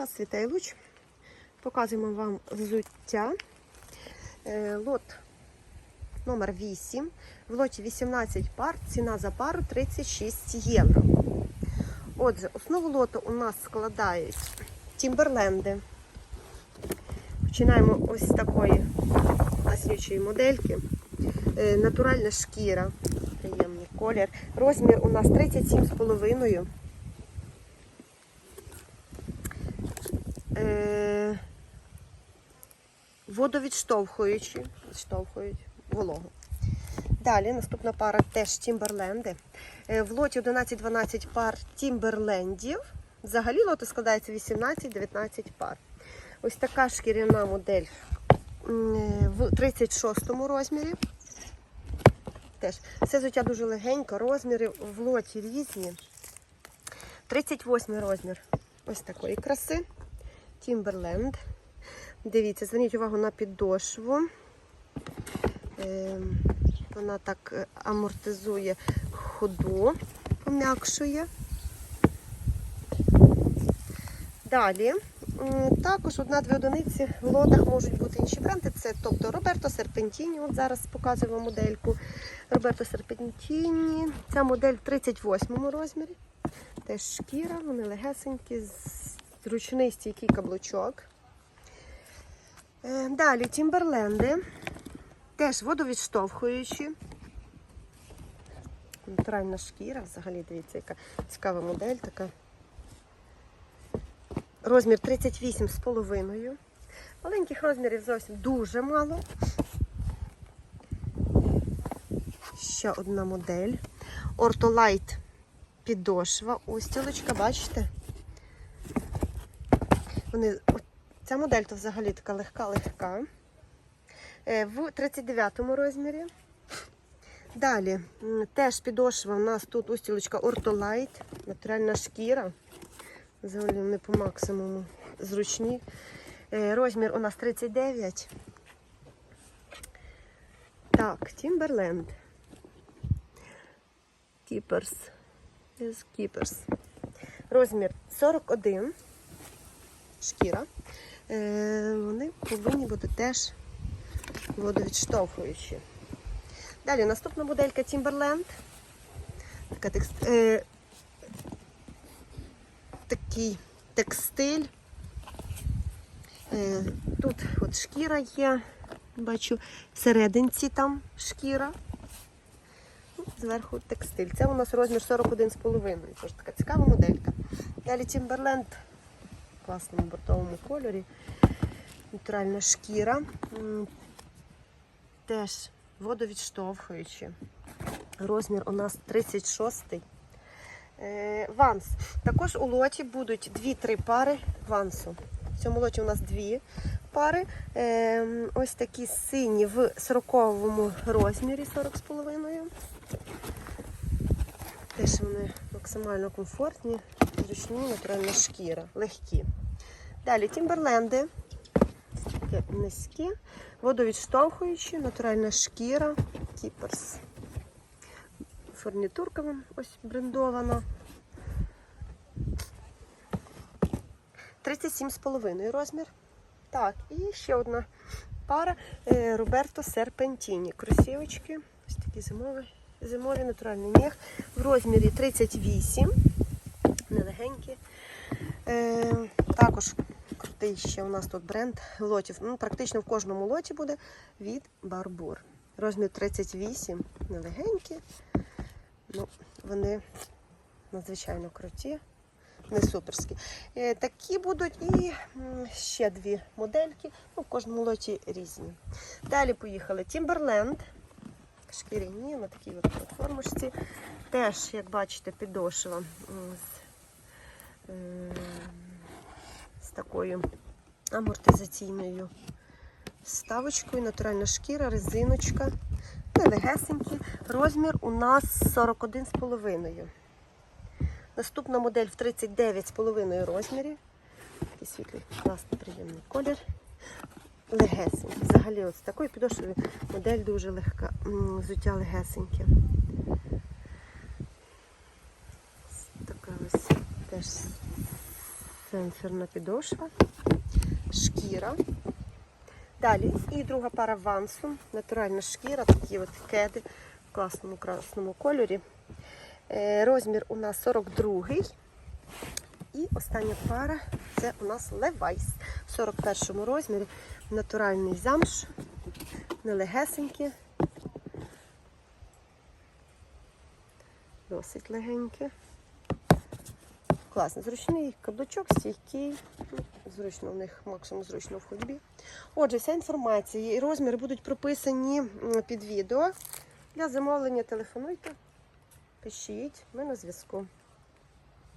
Вас світає луч. Показуємо вам взуття. Е, Лот номер 8. В лоті 18 пар, ціна за пару 36 євро. Отже, основу лоту у нас складають тімберленди. Починаємо ось з такої наслідчої модельки. Е, Натуральна шкіра, приємний колір. Розмір у нас 37,5. Е, водовідштовхуючі, відштовхують вологу. Далі наступна пара теж Тімберленди. Е, В лоті 11-12 пар Тімберлендів. Взагалі лоти складається 18-19 пар. Ось така шкіряна модель в 36 розмірі. Теж все взуття дуже легенько, розміри в лоті різні. 38 розмір ось такої краси. Тімберленд. Дивіться, зверніть увагу на підошву. Ем, Вона так е, амортизує ходу, пом'якшує. Далі, також одна-дві одиниці в лотах можуть бути інші бренди. Це тобто Роберто Серпентіні. От зараз показуємо модельку. Роберто Серпентіні. Ця модель в 38 розмірі. Теж шкіра, вони легесенькі, зручний стійкий каблучок. Е, Далі Тімберленди. Теж водовідштовхуючі. Натуральна шкіра, взагалі, дивіться, яка цікава модель така. Розмір 38,5. Маленьких розмірів зовсім дуже мало. Ще одна модель. Ортолайт підошва. Устілочка, бачите? Вони, ця модель то взагалі така легка-легка. Е, В 39 розмірі. Далі, теж підошва у нас тут устілочка Ортолайт, натуральна шкіра. Взагалі вони по максимуму зручні. Е, Розмір у нас 39. Так. Keepers. Yes, Keepers. Розмір 41. Шкіра. Е, Вони повинні бути теж водовідштовхуючі. Далі наступна моделька Timberland. Така текст, е, такий текстиль. Е, тут от шкіра є, бачу, всерединці там шкіра. Ну, Зверху текстиль. Це у нас розмір 41,5. Тож така цікава моделька. Далі Timberland класному бортовому кольорі. Натуральна шкіра. Теж водовідштовхуючи. Розмір у нас 36. Е, Ванс. Також у лоті будуть 2-3 пари вансу. В цьому лоті у нас дві пари. Е, Ось такі сині в 40 розмірі 40,5. Теж вони максимально комфортні, зручні, натуральна шкіра, легкі. Далі тімберленди. Такі низькі, водовідштовхуючі, натуральна шкіра, кіперс. Фурнітурка вам ось брендована. 37,5 розмір. Так, і ще одна пара е, Роберто Серпентіні. Кросівочки. Ось такі зимові, зимові натуральний мех. В розмірі 38. Нелегенькі. Е, також крутий ще у нас тут бренд лотів. Ну, практично в кожному лоті буде від Барбур. Розмір 38, нелегенькі. Ну, вони надзвичайно круті, не суперські. Е, Такі будуть і ще дві модельки. Ну, в кожному лоті різні. Далі поїхали Timberland. Шкіряні на такій от платформочці. Теж, як бачите, підошва з, е, з такою амортизаційною вставочкою, натуральна шкіра, резиночка. Легесенькі. Розмір у нас 41,5. Наступна модель в 39,5 розмірі. Такий світлий, класний, приємний колір. Легесенький. Взагалі, от з такою підошвою модель дуже легка. Взуття легесеньке. Така ось теж Сенсорна підошва, шкіра. Далі і друга пара вансу, натуральна шкіра, такі от кеди в класному красному кольорі. Е, Розмір у нас 42 І остання пара це у нас Levi's в 41-му розмірі. Натуральний замш, нелегесенькі. Досить легенькі. Класно, зручний каблучок, стійкий. Ну, Зручно в них максимум зручно в ходьбі. Отже, вся інформація і розміри будуть прописані під відео. Для замовлення телефонуйте, пишіть, ми на зв'язку.